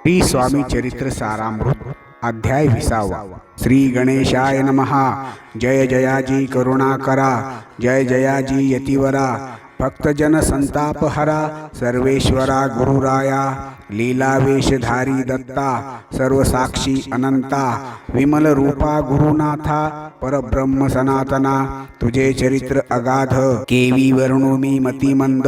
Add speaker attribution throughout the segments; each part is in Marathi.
Speaker 1: श्री स्वामी चरित्र सारामृत अध्याय विसावा. श्री गणेशाय नमहा जय जयाजी करुणाकरा जय जयाजी यतिवरा. भक्तजन संतापहरा. सर्वेश्वरा गुरुराया. लीलावेशधारी दत्ता. सर्वसाक्षी अनंता. विमल रूपा गुरुनाथा. परब्रह्म सनातना. तुझे चरित्र अगाध. केवी वर्णू मतिमंद.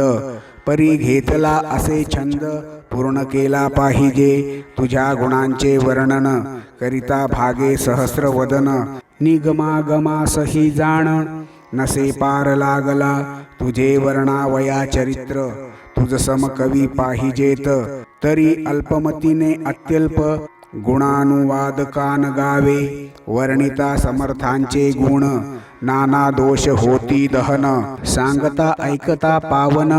Speaker 1: परी घेतला असे छंद पूर्ण केला पाहिजे. तुझ्या गुणांचे वर्णन करिता भागे सहस्र वदन. निगमागमासही जाण. नसे पार लागला तुझे वर्णावया चरित्र. तुझ सम कवी पाहिजेत. तरी अल्पमतीने अत्यल्प गुणानुवादकान गावे. वर्णिता समर्थांचे गुण. नाना दोष होती दहन. सांगता ऐकता पावन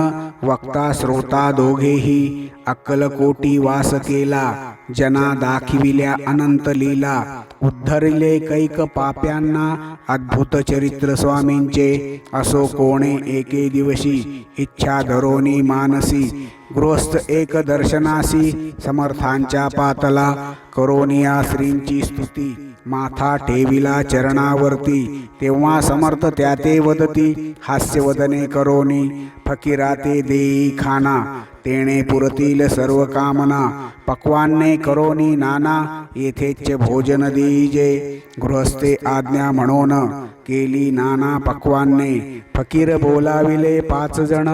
Speaker 1: वक्ता श्रोता दोघेही. अक्कलकोटी वास केला जना दाखविल्या अनंत लीला. उद्धरले कैक पाप्यांना अद्भुत चरित्र स्वामींचे. असो कोणे एके दिवशी इच्छा धरोनी मानसी. गृहस्थ एक दर्शनासी समर्थांच्या पातला. करोनिया श्रींची स्तुती. माथा ठेविला चरणावरती. तेव्हा समर्थ त्या ते वदती. हास्यवदने करोनी. फकीराते देई खाना. तेणे पुरतील सर्व कामना. पक्वान्ने करोनी नाना येथेच भोजन देईजे गृहस्थे आज्ञा म्हणून केली नाना पक्वान्ने. फकीर बोलाविले पाच जण.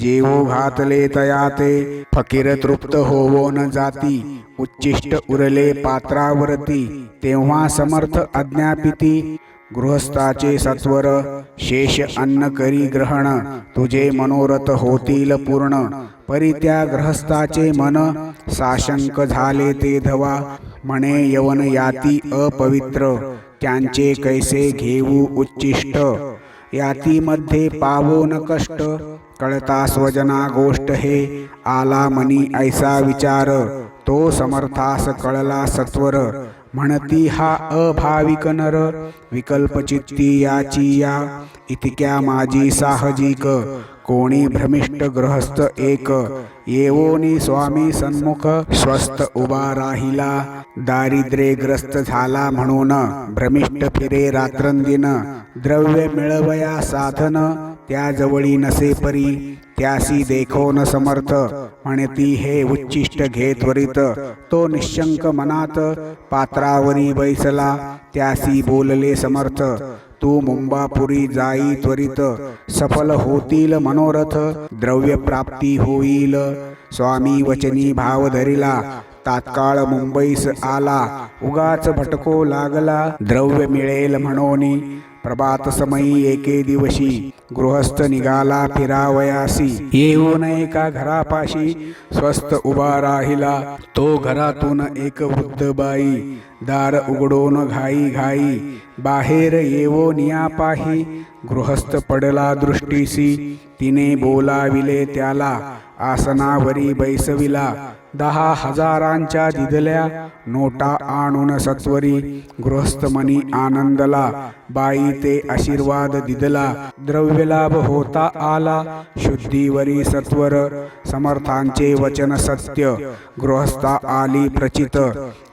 Speaker 1: जेवो घातले तयाते फकीर तृप्त होवो न जाती. उच्चिष्ट उरले पात्रावरती. तेव्हा समर्थ अज्ञापिती गृहस्थाचे सत्वर शेष अन्न करी ग्रहण तुझे मनोरथ होतील पूर्ण. परी त्या ग्रहस्थाचे मन साशंक झाले ते धवा. म्हणे यवन याती अपवित्र. त्यांचे कैसे घेऊ उच्चिष्ट? यातीमध्ये पावो न कष्ट. कळता स्वजना गोष्ट हे. आला मनी ऐसा विचार. तो समर्थास कळला सत्वर. म्हणती हा अभाविक नर विकल्पचित्ती याची या इतक्या माझी साहजिक कोणी भ्रमिष्ट ग्रहस्थ एक येवोनी स्वामी सन्मुख स्वस्त उभा राहिला दारिद्र्यग्रस्त झाला म्हणून भ्रमिष्ट फिरे रात्रंदिन द्रव्य मिळवया साधन त्या जवळी नसे परी त्यासी देखो न समर्थ म्हणती हे उच्चिष्ट घे त्वरित तो निशंक मनात पात्रावरी बैसला त्यासी बोलले समर्थ. तू मुंबापुरी जाई त्वरित सफल होतील मनोरथ द्रव्य प्राप्ती होईल. स्वामी वचनी भाव धरिला तात्काळ मुंबईस आला. उगाच भटको लागला द्रव्य मिळेल म्हणोनी. प्रभात समयी एके दिवशी गृहस्थ निघाला फिरावयासी. येऊन एका घरापाशी? स्वस्त उभा राहिला. तो घरातून एक वृद्ध बाई. दार उघडून घाई घाई. बाहेर येवो नियापाही गृहस्थ पडला दृष्टीसी. तिने बोलाविले त्याला. आसनावरी बैसविला. दहा हजारांच्या दिदल्या नोटा आणून सत्वरी गृहस्थ मनी आनंदला बाई ते आशीर्वाद दिदला द्रव्यलाभ होता आला शुद्धीवरी सत्वर समर्थांचे वचन सत्य गृहस्था आली प्रचित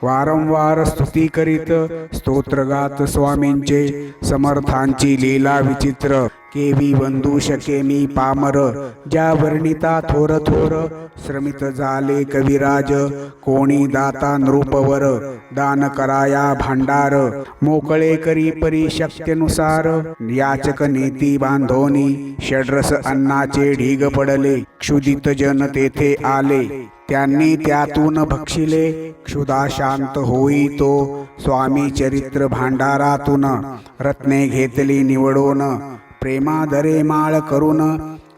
Speaker 1: वारंवार स्तुती करीत स्तोत्रगात स्वामींचे समर्थांची लीला विचित्र केवी बंधू शके मी पामर. ज्या वर्णिता थोर थोर श्रमित झाले कविराज. कोणी दाता नृपवर दान कराया भांडार. मोकळे करी परी शक्यनुसार याचक नेती बांधोनी षड्रस अन्नाचे ढीग पडले. क्षुदित जन तेथे आले. त्यांनी त्यातून भक्षिले. क्षुधा शांत होई तो स्वामी चरित्र भांडारातून. रत्ने घेतली निवडून. प्रेमादरे माळ करून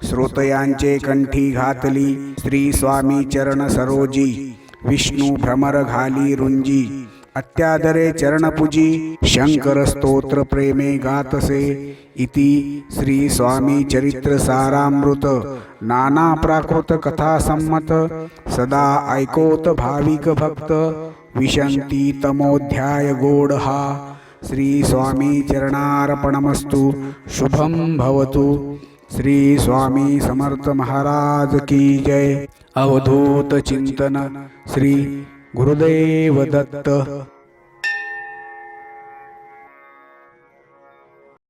Speaker 1: श्रोतयांचे कंठी घातली श्री स्वामी चरण सरोजी विष्णू भ्रमर घाली रुंजी अत्यादरे चरणपूजी शंकर स्तोत्र प्रेमे गातसे इति श्री स्वामी चरित्र सारामृत नाना प्राकृत कथा संमत सदा ऐकोत भाविक भक्त विशंती तमोध्याय गोड हा। श्री स्वामी शुभम भवतु। श्री स्वामी समर्थ महाराज की जय। अवधूत चिंतन श्री गुरुदेव दत्त